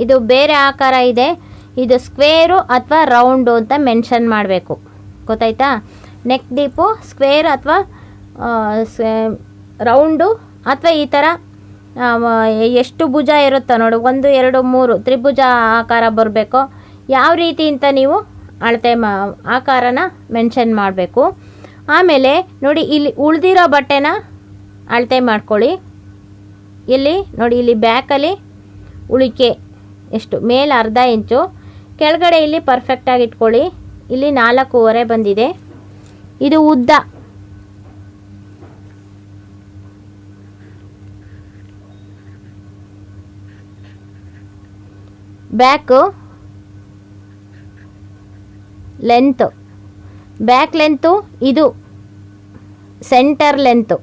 ಇದು ಬೇರೆ ಆಕಾರ ಇದೆ. ಇದು ಸ್ಕ್ವೇರು ಅಥವಾ ರೌಂಡು ಅಂತ ಮೆನ್ಷನ್ ಮಾಡಬೇಕು. ಗೊತ್ತಾಯ್ತಾ? ನೆಕ್ ಡೀಪು ಸ್ಕ್ವೇರ್ ಅಥವಾ ರೌಂಡು ಅಥವಾ ಈ ಥರ ಎಷ್ಟು ಭುಜ ಇರುತ್ತೋ ನೋಡು, ಒಂದು, ಎರಡು, ಮೂರು ತ್ರಿಭುಜ ಆಕಾರ ಬರಬೇಕು. ಯಾವ ರೀತಿ ಅಂತ ನೀವು ಅಳತೆ ಮಾ, ಆಕಾರನ ಮೆನ್ಷನ್ ಮಾಡಬೇಕು. ಆಮೇಲೆ ನೋಡಿ ಇಲ್ಲಿ ಉಳಿದಿರೋ ಬಟ್ಟೆನ ಅಳತೆ ಮಾಡ್ಕೊಳ್ಳಿ. ಇಲ್ಲಿ ನೋಡಿ, ಇಲ್ಲಿ ಬ್ಯಾಕಲ್ಲಿ ಉಳಿಕೆ ಎಷ್ಟು, ಮೇಲೆ ಅರ್ಧ ಇಂಚು ಕೆಳಗಡೆ ಇಲ್ಲಿ ಪರ್ಫೆಕ್ಟಾಗಿ ಇಟ್ಕೊಳ್ಳಿ. ಇಲ್ಲಿ ನಾಲ್ಕೂವರೆ ಬಂದಿದೆ. ಇದು ಉದ್ದ. ಬ್ಯಾಕು ಲೆಂತ್ ಬ್ಯಾಕ್ ಲೆಂತು ಇದು centre length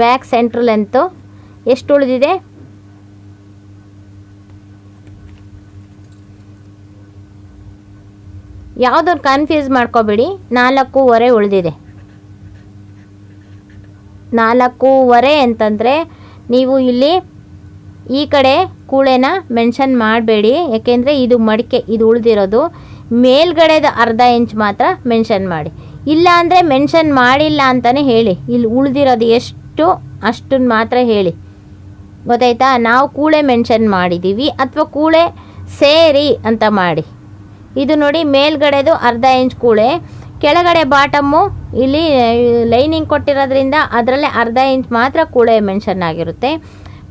back centre length ಎಷ್ಟು ಉಳಿದಿದೆ ಯಾವುದನ್ನು ಕನ್ಫ್ಯೂಸ್ ಮಾಡ್ಕೋಬೇಡಿ. ನಾಲ್ಕೂವರೆ ಉಳಿದಿದೆ. ನಾಲ್ಕೂವರೆ ಅಂತಂದರೆ ನೀವು ಇಲ್ಲಿ ಈ ಕಡೆ ಕೂಳೆನ ಮೆನ್ಷನ್ ಮಾಡಬೇಡಿ. ಯಾಕೆಂದರೆ ಇದು ಮಡಿಕೆ, ಇದು ಉಳಿದಿರೋದು. ಮೇಲ್ಗಡೆದ ಅರ್ಧ ಇಂಚ್ ಮಾತ್ರ ಮೆನ್ಷನ್ ಮಾಡಿ. ಇಲ್ಲ ಅಂದರೆ ಮೆನ್ಷನ್ ಮಾಡಿಲ್ಲ ಅಂತಲೇ ಹೇಳಿ. ಇಲ್ಲಿ ಉಳಿದಿರೋದು ಎಷ್ಟು ಅಷ್ಟನ್ನು ಮಾತ್ರ ಹೇಳಿ. ಗೊತ್ತಾಯ್ತಾ? ನಾವು ಕೂಳೆ ಮೆನ್ಷನ್ ಮಾಡಿದ್ದೀವಿ ಅಥವಾ ಕೂಳೆ ಸೇರಿ ಅಂತ ಮಾಡಿ. ಇದು ನೋಡಿ ಮೇಲ್ಗಡೆದು ಅರ್ಧ ಇಂಚ್ ಕೂಳೆ, ಕೆಳಗಡೆ ಬಾಟಮ್ಮು ಇಲ್ಲಿ ಲೈನಿಂಗ್ ಕೊಟ್ಟಿರೋದ್ರಿಂದ ಅದರಲ್ಲೇ ಅರ್ಧ ಇಂಚ್ ಮಾತ್ರ ಕೂಳೆ ಮೆನ್ಷನ್ ಆಗಿರುತ್ತೆ.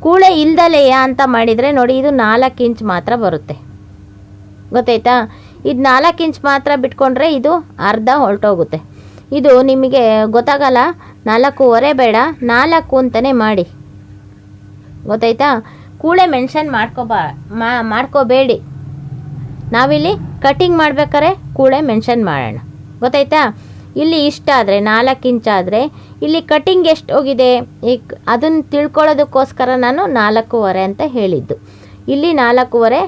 ಕೂಳೆ ಇಲ್ದಲೆಯ ಅಂತ ಮಾಡಿದರೆ ನೋಡಿ ಇದು ನಾಲ್ಕು ಇಂಚ್ ಮಾತ್ರ ಬರುತ್ತೆ. ಗೊತ್ತಾಯ್ತಾ? ಇದು ನಾಲ್ಕು ಇಂಚ್ ಮಾತ್ರ ಬಿಟ್ಕೊಂಡ್ರೆ ಇದು ಅರ್ಧ ಹೊರಟೋಗುತ್ತೆ ಇದು ನಿಮಗೆ ಗೊತ್ತಾಗಲ್ಲ, ನಾಲ್ಕೂವರೆ ಬೇಡ, ನಾಲ್ಕು ಅಂತಲೇ ಮಾಡಿ. ಗೊತ್ತಾಯ್ತಾ? ಕೂಳೆ ಮೆನ್ಷನ್ ಮಾಡ್ಕೋಬಾ ಮಾಡ್ಕೋಬೇಡಿ. ನಾವಿಲ್ಲಿ ಕಟಿಂಗ್ ಮಾಡ್ಬೇಕಾದ್ರೆ ಕೂಳೆ ಮೆನ್ಷನ್ ಮಾಡೋಣ. ಗೊತ್ತಾಯ್ತಾ? ಇಲ್ಲಿ ಇಷ್ಟ ಆದರೆ, ನಾಲ್ಕು ಇಂಚಾದರೆ ಇಲ್ಲಿ ಕಟಿಂಗ್ ಎಷ್ಟು ಹೋಗಿದೆ? ಈ ಅದನ್ನು ತಿಳ್ಕೊಳ್ಳೋದಕ್ಕೋಸ್ಕರ ನಾನು ನಾಲ್ಕೂವರೆ ಅಂತ ಹೇಳಿದ್ದು. ಇಲ್ಲಿ ನಾಲ್ಕೂವರೆ,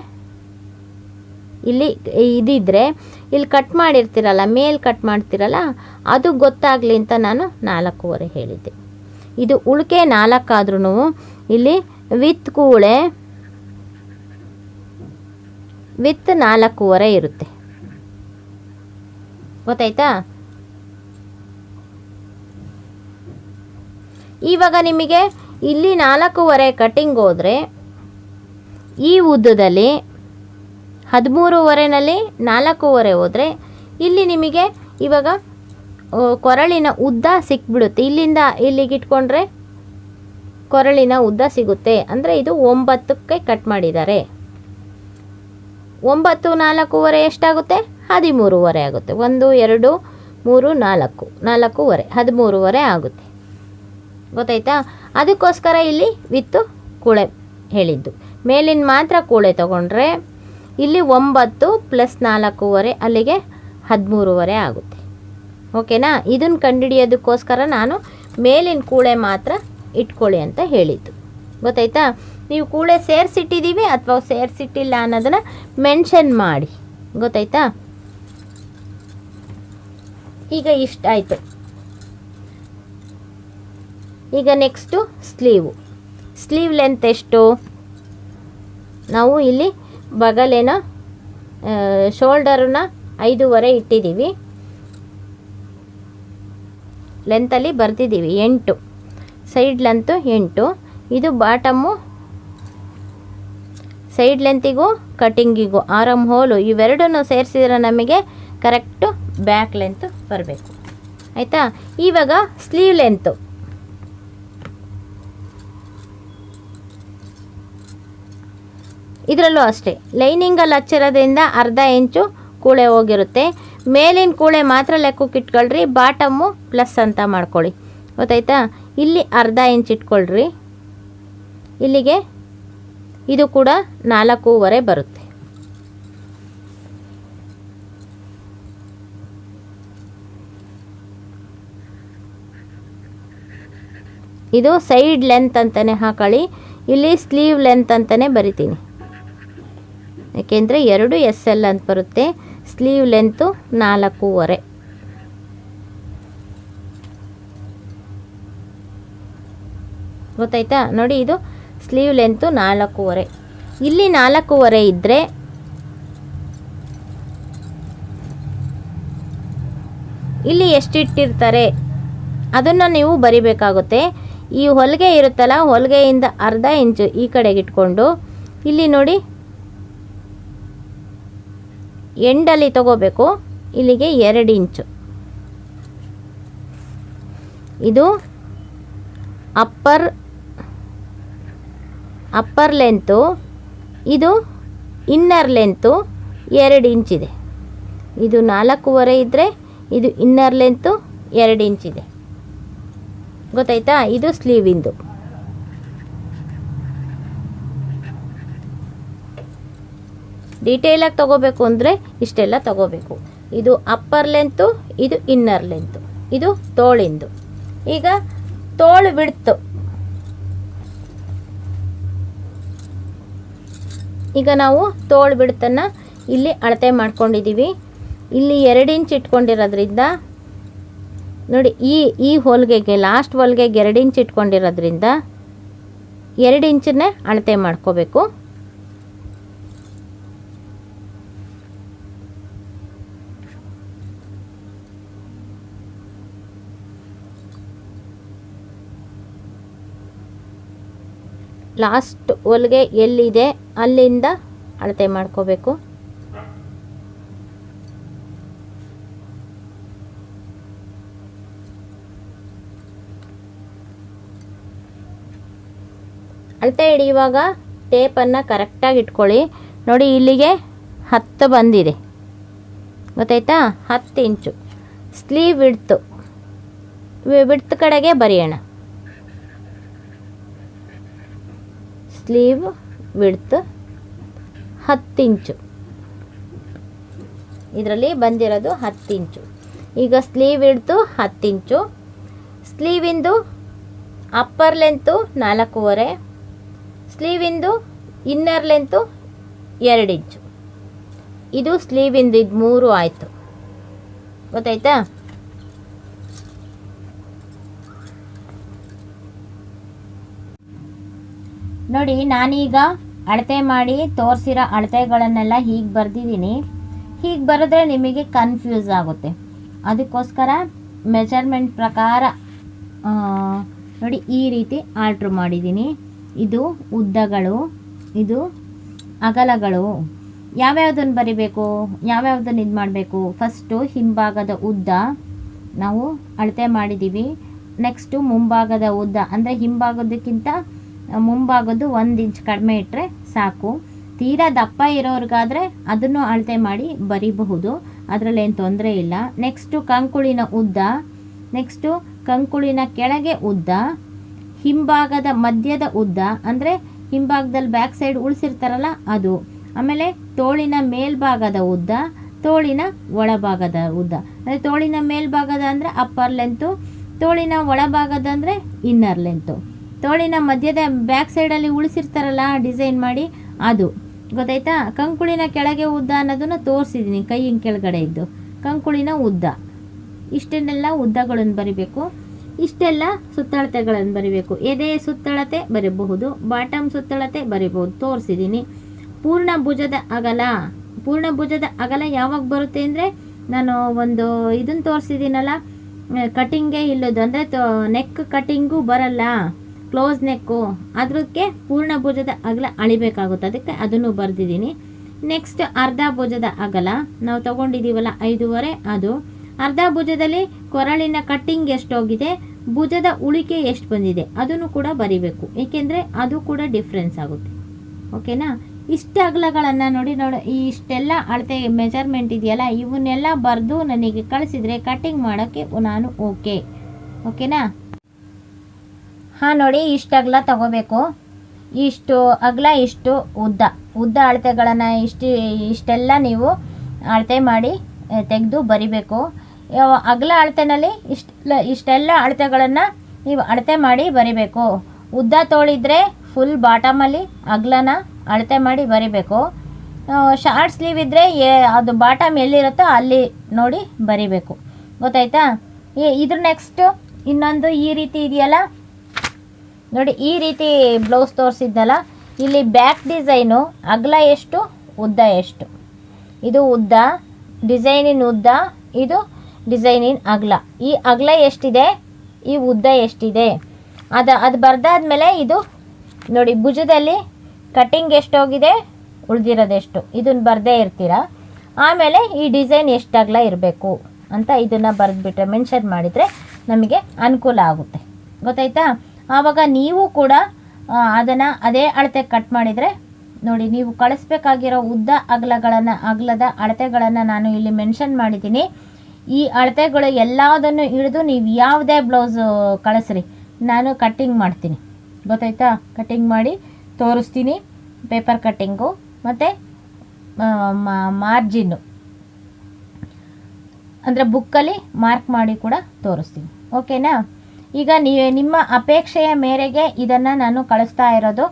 ಇಲ್ಲಿ ಇದಿದ್ರೆ, ಇಲ್ಲಿ ಕಟ್ ಮಾಡಿರ್ತೀರಲ್ಲ, ಮೇಲ್ ಕಟ್ ಮಾಡ್ತಿರಲ್ಲ, ಅದು ಗೊತ್ತಾಗಲಿ ಅಂತ ನಾನು ನಾಲ್ಕೂವರೆ ಹೇಳಿದ್ದೆ. ಇದು ಉಳಿಕೆ ನಾಲ್ಕಾದ್ರೂ ಇಲ್ಲಿ ವಿತ್ ಕೂಳೆ ವಿತ್ ನಾಲ್ಕೂವರೆ ಇರುತ್ತೆ. ಗೊತ್ತಾಯ್ತಾ? ಇವಾಗ ನಿಮಗೆ ಇಲ್ಲಿ ನಾಲ್ಕೂವರೆ ಕಟ್ಟಿಂಗ್ ಹೋದರೆ ಈ ಉದ್ದದಲ್ಲಿ ಹದಿಮೂರುವರೆನಲ್ಲಿ ನಾಲ್ಕೂವರೆ ಹೋದರೆ ಇಲ್ಲಿ ನಿಮಗೆ ಇವಾಗ ಕೊರಳಿನ ಉದ್ದ ಸಿಕ್ಬಿಡುತ್ತೆ. ಇಲ್ಲಿಂದ ಇಲ್ಲಿಗೆ ಇಟ್ಕೊಂಡ್ರೆ ಕೊರಳಿನ ಉದ್ದ ಸಿಗುತ್ತೆ. ಅಂದರೆ ಇದು ಒಂಬತ್ತಕ್ಕೆ ಕಟ್ ಮಾಡಿದ್ದಾರೆ. ಒಂಬತ್ತು, ನಾಲ್ಕೂವರೆ ಎಷ್ಟಾಗುತ್ತೆ? ಹದಿಮೂರುವರೆ ಆಗುತ್ತೆ. ಒಂದು, ಎರಡು, ಮೂರು, ನಾಲ್ಕು. ನಾಲ್ಕೂವರೆ, ಹದಿಮೂರುವರೆ ಆಗುತ್ತೆ. ಗೊತ್ತಾಯ್ತಾ? ಅದಕ್ಕೋಸ್ಕರ ಇಲ್ಲಿ ವಿತ್ತು ಕೂಳೆ ಹೇಳಿದ್ದು. ಮೇಲಿನ ಮಾತ್ರ ಕೂಳೆ ತಗೊಂಡ್ರೆ ಇಲ್ಲಿ ಒಂಬತ್ತು ಪ್ಲಸ್ ನಾಲ್ಕೂವರೆ, ಅಲ್ಲಿಗೆ ಹದಿಮೂರುವರೆ ಆಗುತ್ತೆ. ಓಕೆನಾ? ಇದನ್ನು ಕಂಡುಹಿಡಿಯೋದಕ್ಕೋಸ್ಕರ ನಾನು ಮೇಲಿನ ಕೂಳೆ ಮಾತ್ರ ಇಟ್ಕೊಳ್ಳಿ ಅಂತ ಹೇಳಿದ್ದು. ಗೊತ್ತಾಯ್ತಾ? ನೀವು ಕೂಳೆ ಸೇರಿಸಿಟ್ಟಿದ್ದೀವಿ ಅಥವಾ ಸೇರಿಸಿಟ್ಟಿಲ್ಲ ಅನ್ನೋದನ್ನು ಮೆನ್ಷನ್ ಮಾಡಿ. ಗೊತ್ತಾಯ್ತಾ? ಈಗ ಇಷ್ಟ ಆಯಿತು. ಈಗ ನೆಕ್ಸ್ಟು ಸ್ಲೀವು ಸ್ಲೀವ್ ಲೆಂತ್ ಎಷ್ಟು? ನಾವು ಇಲ್ಲಿ ಬಗಲೇನ ಶೋಲ್ಡರನ್ನ ಐದೂವರೆ ಇಟ್ಟಿದ್ದೀವಿ. ಲೆಂತಲ್ಲಿ ಬರ್ತಿದ್ದೀವಿ ಎಂಟು. ಸೈಡ್ ಲೆಂತು ಎಂಟು. ಇದು ಬಾಟಮ್ಮು ಸೈಡ್ ಲೆಂತಿಗೂ ಕಟ್ಟಿಂಗಿಗೂ ಆರಮ್ ಹೋಲು ಇವೆರಡನ್ನು ಸೇರಿಸಿದ್ರೆ ನಮಗೆ ಕರೆಕ್ಟು ಬ್ಯಾಕ್ ಲೆಂತ್ ಬರಬೇಕು. ಆಯಿತಾ? ಇವಾಗ ಸ್ಲೀವ್ ಲೆಂತು. ಇದರಲ್ಲೂ ಅಷ್ಟೇ. ಲೈನಿಂಗಲ್ಲಿ ಹಚ್ಚಿರೋದ್ರಿಂದ ಅರ್ಧ ಇಂಚು ಕೂಳೆ ಹೋಗಿರುತ್ತೆ. ಮೇಲಿನ ಕೂಳೆ ಮಾತ್ರ ಲೆಕ್ಕಕ್ಕೆ ಇಟ್ಕೊಳ್ರಿ, ಬಾಟಮ್ಮು ಪ್ಲಸ್ ಅಂತ ಮಾಡ್ಕೊಳ್ಳಿ. ಗೊತ್ತಾಯ್ತಾ? ಇಲ್ಲಿ ಅರ್ಧ ಇಂಚ್ ಇಟ್ಕೊಳ್ರಿ. ಇಲ್ಲಿಗೆ ಇದು ಕೂಡ ನಾಲ್ಕೂವರೆ ಬರುತ್ತೆ. ಇದು ಸೈಡ್ ಲೆಂತ್ ಅಂತಲೇ ಹಾಕೊಳ್ಳಿ. ಇಲ್ಲಿ ಸ್ಲೀವ್ ಲೆಂತ್ ಅಂತಲೇ ಬರಿತೀನಿ. ಯಾಕೆಂದರೆ ಎರಡು ಎಸ್ ಎಲ್ ಅಂತ ಬರುತ್ತೆ. ಸ್ಲೀವ್ ಲೆಂತು ನಾಲ್ಕೂವರೆ. ಗೊತ್ತಾಯ್ತಾ? ನೋಡಿ ಇದು ಸ್ಲೀವ್ ಲೆಂತು ನಾಲ್ಕೂವರೆ. ಇಲ್ಲಿ ನಾಲ್ಕೂವರೆ ಇದ್ದರೆ ಇಲ್ಲಿ ಎಷ್ಟಿಟ್ಟಿರ್ತಾರೆ? ಅದನ್ನು ನೀವು ಬರಿಬೇಕಾಗುತ್ತೆ. ಈ ಹೊಲಿಗೆ ಇರುತ್ತಲ್ಲ, ಹೊಲಿಗೆಯಿಂದ ಅರ್ಧ ಇಂಚು ಈ ಕಡೆಗೆ ಇಟ್ಕೊಂಡು, ಇಲ್ಲಿ ನೋಡಿ, ಎಂಡಲ್ಲಿ ತಗೋಬೇಕು. ಇಲ್ಲಿಗೆ ಎರಡು ಇಂಚು. ಇದು ಅಪ್ಪರ್ ಅಪ್ಪರ್ ಲೆಂತು, ಇದು ಇನ್ನರ್ ಲೆಂತು ಎರಡು ಇಂಚಿದೆ ಇದು. ನಾಲ್ಕೂವರೆ ಇದ್ದರೆ ಇದು ಇನ್ನರ್ ಲೆಂತು ಎರಡು ಇಂಚಿದೆ ಗೊತ್ತಾಯ್ತಾ? ಇದು ಸ್ಲೀವಿಂದು. ಡೀಟೇಲಾಗಿ ತಗೋಬೇಕು ಅಂದರೆ ಇಷ್ಟೆಲ್ಲ ತಗೋಬೇಕು. ಇದು ಅಪ್ಪರ್ ಲೆಂತು, ಇದು ಇನ್ನರ್ ಲೆಂತು. ಇದು ತೋಳಿಂದು. ಈಗ ತೋಳು ಬಿಡ್ತು ಈಗ ನಾವು ತೋಳು ಬಿಡ್ತನ್ನು ಇಲ್ಲಿ ಅಳತೆ ಮಾಡ್ಕೊಂಡಿದ್ದೀವಿ ಇಲ್ಲಿ ಎರಡು ಇಂಚ್ ಇಟ್ಕೊಂಡಿರೋದ್ರಿಂದ, ನೋಡಿ ಈ ಈ ಹೊಲಿಗೆಗೆ ಲಾಸ್ಟ್ ಹೊಲಿಗೆಗೆ ಎರಡು ಇಂಚ್ ಇಟ್ಕೊಂಡಿರೋದ್ರಿಂದ ಎರಡು ಇಂಚನ್ನೇ ಅಳತೆ ಮಾಡ್ಕೋಬೇಕು. ಲಾಸ್ಟ್ ಹೊಲಿಗೆ ಎಲ್ಲಿದೆ, ಅಲ್ಲಿಂದ ಅಳತೆ ಮಾಡ್ಕೋಬೇಕು. ಅಳತೆ ಹಿಡಿಯುವಾಗ ಟೇಪನ್ನು ಕರೆಕ್ಟಾಗಿ ಇಟ್ಕೊಳ್ಳಿ. ನೋಡಿ, ಇಲ್ಲಿಗೆ ಹತ್ತು ಬಂದಿದೆ. ಗೊತ್ತಾಯ್ತಾ? ಹತ್ತು ಇಂಚು ಸ್ಲೀವ್ ಇಡ್ತು ವಿಡ್ತ್ ಕಡೆಗೆ ಬರೆಯೋಣ. ಸ್ಲೀವ್ ವಿಡ್ತ್ ಹತ್ತು ಇಂಚು ಇದರಲ್ಲಿ ಬಂದಿರೋದು ಹತ್ತು ಇಂಚು ಈಗ ಸ್ಲೀವ್ ಹಿಡ್ತು ಹತ್ತು ಇಂಚು ಸ್ಲೀವಿಂದು ಅಪ್ಪರ್ ಲೆಂತು ನಾಲ್ಕೂವರೆ. ಸ್ಲೀವಿಂದು ಇನ್ನರ್ ಲೆಂತು ಎರಡು ಇಂಚು ಇದು ಸ್ಲೀವಿಂದು ಇದು ಮೂರು ಆಯಿತು. ಗೊತ್ತಾಯ್ತಾ? ನೋಡಿ, ನಾನೀಗ ಅಳತೆ ಮಾಡಿ ತೋರಿಸಿರೋ ಅಳತೆಗಳನ್ನೆಲ್ಲ ಹೀಗೆ ಬರೆದಿದ್ದೀನಿ. ಹೀಗೆ ಬರೆದ್ರೆ ನಿಮಗೆ ಕನ್ಫ್ಯೂಸ್ ಆಗುತ್ತೆ. ಅದಕ್ಕೋಸ್ಕರ ಮೆಜರ್ಮೆಂಟ್ ಪ್ರಕಾರ ನೋಡಿ, ಈ ರೀತಿ ಆರ್ಡ್ರ್ ಮಾಡಿದ್ದೀನಿ. ಇದು ಉದ್ದಗಳು, ಇದು ಅಗಲಗಳು. ಯಾವ್ಯಾವ್ದನ್ನು ಬರಿಬೇಕು? ಯಾವ್ಯಾವುದನ್ನು ಇದು ಮಾಡಬೇಕು? ಫಸ್ಟು ಹಿಂಭಾಗದ ಉದ್ದ ನಾವು ಅಳತೆ ಮಾಡಿದ್ದೀವಿ. ನೆಕ್ಸ್ಟು ಮುಂಭಾಗದ ಉದ್ದ, ಅಂದರೆ ಹಿಂಭಾಗದಕ್ಕಿಂತ ಮುಂಭಾಗದ್ದು ಒಂದು ಇಂಚ್ ಕಡಿಮೆ ಇಟ್ಟರೆ ಸಾಕು. ತೀರಾ ದಪ್ಪ ಇರೋರಿಗಾದರೆ ಅದನ್ನು ಅಳತೆ ಮಾಡಿ ಬರಿಬಹುದು. ಅದರಲ್ಲೇನು ತೊಂದರೆ ಇಲ್ಲ. ನೆಕ್ಸ್ಟು ಕಂಕುಳಿನ ಉದ್ದ. ನೆಕ್ಸ್ಟು ಕಂಕುಳಿನ ಕೆಳಗೆ ಉದ್ದ. ಹಿಂಭಾಗದ ಮಧ್ಯದ ಉದ್ದ. ಅಂದರೆ ಹಿಂಭಾಗದಲ್ಲಿ ಬ್ಯಾಕ್ ಸೈಡ್ ಉಳಿಸಿರ್ತಾರಲ್ಲ ಅದು. ಆಮೇಲೆ ತೋಳಿನ ಮೇಲ್ಭಾಗದ ಉದ್ದ, ತೋಳಿನ ಒಳಭಾಗದ ಉದ್ದ. ಅಂದರೆ ತೋಳಿನ ಮೇಲ್ಭಾಗದ ಅಂದರೆ ಅಪ್ಪರ್ ಲೆಂತು ತೋಳಿನ ಒಳಭಾಗದ ಅಂದರೆ ಇನ್ನರ್ ಲೆಂತು ತೋಳಿನ ಮಧ್ಯದ ಬ್ಯಾಕ್ ಸೈಡಲ್ಲಿ ಉಳಿಸಿರ್ತಾರಲ್ಲ ಡಿಸೈನ್ ಮಾಡಿ, ಅದು. ಗೊತ್ತಾಯ್ತಾ? ಕಂಕುಳಿನ ಕೆಳಗೆ ಉದ್ದ ಅನ್ನೋದನ್ನು ತೋರಿಸಿದ್ದೀನಿ ಕೈಯಿನ ಕೆಳಗಡೆ ಇದ್ದು. ಕಂಕುಳಿನ ಉದ್ದ. ಇಷ್ಟನ್ನೆಲ್ಲ ಉದ್ದಗಳನ್ನು ಬರಿಬೇಕು. ಇಷ್ಟೆಲ್ಲ ಸುತ್ತಳತೆಗಳನ್ನು ಬರಿಬೇಕು. ಎದೆ ಸುತ್ತಳತೆ ಬರೀಬಹುದು, ಬಾಟಮ್ ಸುತ್ತಳತೆ ಬರಿಬಹುದು. ತೋರಿಸಿದ್ದೀನಿ ಪೂರ್ಣ ಭುಜದ ಅಗಲ. ಪೂರ್ಣ ಭುಜದ ಅಗಲ ಯಾವಾಗ ಬರುತ್ತೆ ಅಂದರೆ, ನಾನು ಒಂದು ಇದನ್ನು ತೋರಿಸಿದ್ದೀನಲ್ಲ ಕಟಿಂಗೇ ಇಲ್ಲದು, ಅಂದರೆ ನೆಕ್ ಕಟಿಂಗು ಬರಲ್ಲ. ಕ್ಲೋಸ್ ನೆಕ್ಕು ಅದಕ್ಕೆ ಪೂರ್ಣ ಭುಜದ ಅಗಲ ಅಳಿಬೇಕಾಗುತ್ತೆ. ಅದಕ್ಕೆ ಅದನ್ನು ಬರೆದಿದ್ದೀನಿ. ನೆಕ್ಸ್ಟ್ ಅರ್ಧ ಭುಜದ ಅಗಲ. ನಾವು ತಗೊಂಡಿದ್ದೀವಲ್ಲ, ಐದೂವರೆ. ಅದು ಅರ್ಧ ಭುಜದಲ್ಲಿ ಕೊರಳಿನ ಕಟ್ಟಿಂಗ್ ಎಷ್ಟೋಗಿದೆ? ಭುಜದ ಉಳಿಕೆ ಎಷ್ಟು ಬಂದಿದೆ? ಅದನ್ನು ಕೂಡ ಬರಿಬೇಕು. ಏಕೆಂದರೆ ಅದು ಕೂಡ ಡಿಫ್ರೆನ್ಸ್ ಆಗುತ್ತೆ. ಓಕೆನಾ ಇಷ್ಟು ಅಗಲಗಳನ್ನು ನೋಡಿ ನೋಡಿ. ಈ ಇಷ್ಟೆಲ್ಲ ಅಳತೆ ಮೆಜರ್ಮೆಂಟ್ ಇದೆಯಲ್ಲ, ಇವನ್ನೆಲ್ಲ ಬರೆದು ನನಗೆ ಕಳಿಸಿದರೆ ಕಟ್ಟಿಂಗ್ ಮಾಡೋಕ್ಕೆ ನಾನು ಓಕೆ ಓಕೆನಾ ಹಾಂ ನೋಡಿ, ಇಷ್ಟು ಅಗಲ ತಗೋಬೇಕು. ಇಷ್ಟು ಅಗಲ, ಇಷ್ಟು ಉದ್ದ. ಉದ್ದ ಅಳತೆಗಳನ್ನು ಇಷ್ಟು, ಇಷ್ಟೆಲ್ಲ ನೀವು ಅಳತೆ ಮಾಡಿ ತೆಗೆದು ಬರಿಬೇಕು. ಅಗಲ ಅಳತೆನಲ್ಲಿ ಇಷ್ಟೆಲ್ಲ ಇಷ್ಟೆಲ್ಲ ಅಳತೆಗಳನ್ನು ನೀವು ಅಳತೆ ಮಾಡಿ ಬರಿಬೇಕು. ಉದ್ದ ತೋಳಿದ್ರೆ ಫುಲ್ ಬಾಟಮಲ್ಲಿ ಅಗಲನ ಅಳತೆ ಮಾಡಿ ಬರಿಬೇಕು. ಶಾರ್ಟ್ ಸ್ಲೀವ್ ಇದ್ದರೆ ಅದು ಬಾಟಮ್ ಎಲ್ಲಿರುತ್ತೋ ಅಲ್ಲಿ ನೋಡಿ ಬರಿಬೇಕು. ಗೊತ್ತಾಯ್ತಾ? ಇದ್ರ ನೆಕ್ಸ್ಟ್ ಇನ್ನೊಂದು ಈ ರೀತಿ ಇದೆಯಲ್ಲ? ನೋಡಿ, ಈ ರೀತಿ ಬ್ಲೌಸ್ ತೋರಿಸಿದ್ನಲ್ಲ, ಇಲ್ಲಿ ಬ್ಯಾಕ್ ಡಿಸೈನು ಅಗಲ ಎಷ್ಟು, ಉದ್ದ ಎಷ್ಟು. ಇದು ಉದ್ದ ಡಿಸೈನಿನ ಉದ್ದ, ಇದು ಡಿಸೈನಿನ ಅಗಲ. ಈ ಅಗಲ ಎಷ್ಟಿದೆ? ಈ ಉದ್ದ ಎಷ್ಟಿದೆ? ಅದು ಅದು ಬರ್ದಾದ್ಮೇಲೆ ಇದು, ನೋಡಿ, ಭುಜದಲ್ಲಿ ಕಟ್ಟಿಂಗ್ ಎಷ್ಟೋಗಿದೆ ಉಳಿದಿರೋದೆಷ್ಟು. ಇದನ್ನು ಬರದೇ ಇರ್ತೀರಾ? ಆಮೇಲೆ ಈ ಡಿಸೈನ್ ಎಷ್ಟು ಅಗಲ ಇರಬೇಕು ಅಂತ ಇದನ್ನು ಬರೆದ್ಬಿಟ್ರೆ ಮೆನ್ಷನ್ ಮಾಡಿದರೆ ನಮಗೆ ಅನುಕೂಲ ಆಗುತ್ತೆ. ಗೊತ್ತಾಯ್ತಾ? ಆವಾಗ ನೀವು ಕೂಡ ಅದನ್ನು ಅದೇ ಅಳತೆ ಕಟ್ ಮಾಡಿದರೆ, ನೋಡಿ ನೀವು ಕಳಿಸ್ಬೇಕಾಗಿರೋ ಉದ್ದ ಅಗಲಗಳನ್ನು, ಅಗಲದ ಅಳತೆಗಳನ್ನು ನಾನು ಇಲ್ಲಿ ಮೆನ್ಷನ್ ಮಾಡಿದ್ದೀನಿ. ಈ ಅಳತೆಗಳು ಎಲ್ಲದನ್ನು ಹಿಡಿದು ನೀವು ಯಾವುದೇ ಬ್ಲೌಸು ಕಳಿಸ್ರಿ. ನಾನು ಕಟ್ಟಿಂಗ್ ಮಾಡ್ತೀನಿ. ಗೊತ್ತಾಯ್ತಾ? ಕಟ್ಟಿಂಗ್ ಮಾಡಿ ತೋರಿಸ್ತೀನಿ. ಪೇಪರ್ ಕಟ್ಟಿಂಗು ಮತ್ತು ಮಾರ್ಜಿನ್ನು ಅಂದರೆ ಬುಕ್ಕಲ್ಲಿ ಮಾರ್ಕ್ ಮಾಡಿ ಕೂಡ ತೋರಿಸ್ತೀನಿ. ಓಕೆನಾ ಈಗ ನೀವು ನಿಮ್ಮ ಅಪೇಕ್ಷೆಯ ಮೇರೆಗೆ ಇದನ್ನು ನಾನು ಕಳಿಸ್ತಾ ಇರೋದು.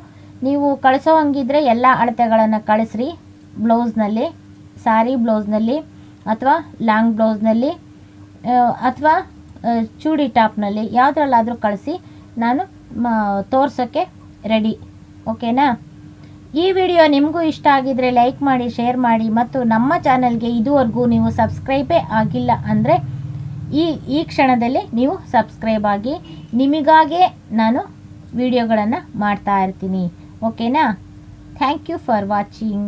ನೀವು ಕಳಿಸೋ ಹಂಗಿದ್ರೆ ಎಲ್ಲ ಅಳತೆಗಳನ್ನು ಕಳಿಸ್ರಿ. ಬ್ಲೌಸ್ನಲ್ಲಿ, ಸಾರಿ ಬ್ಲೌಸ್ನಲ್ಲಿ ಅಥವಾ ಲಾಂಗ್ ಬ್ಲೌಸ್ನಲ್ಲಿ ಅಥವಾ ಚೂಡಿ ಟಾಪ್ನಲ್ಲಿ ಯಾವುದ್ರಲ್ಲಾದರೂ ಕಳಿಸಿ ನಾನು ತೋರ್ಸೋಕ್ಕೆ ರೆಡಿ. ಓಕೆನಾ? ಈ ವಿಡಿಯೋ ನಿಮಗೂ ಇಷ್ಟ ಆಗಿದ್ರೆ ಲೈಕ್ ಮಾಡಿ, ಶೇರ್ ಮಾಡಿ ಮತ್ತು ನಮ್ಮ ಚಾನಲ್ಗೆ ಇದುವರೆಗೂ ನೀವು ಸಬ್ಸ್ಕ್ರೈಬೇ ಆಗಿಲ್ಲ ಅಂದರೆ ಈ ಈ ಕ್ಷಣದಲ್ಲಿ ನೀವು ಸಬ್ಸ್ಕ್ರೈಬ್ ಆಗಿ ನಿಮಗಾಗೇ ನಾನು ವಿಡಿಯೋಗಳನ್ನು ಮಾಡ್ತಾ ಇರ್ತೀನಿ. ಓಕೆನಾ? Thank you for watching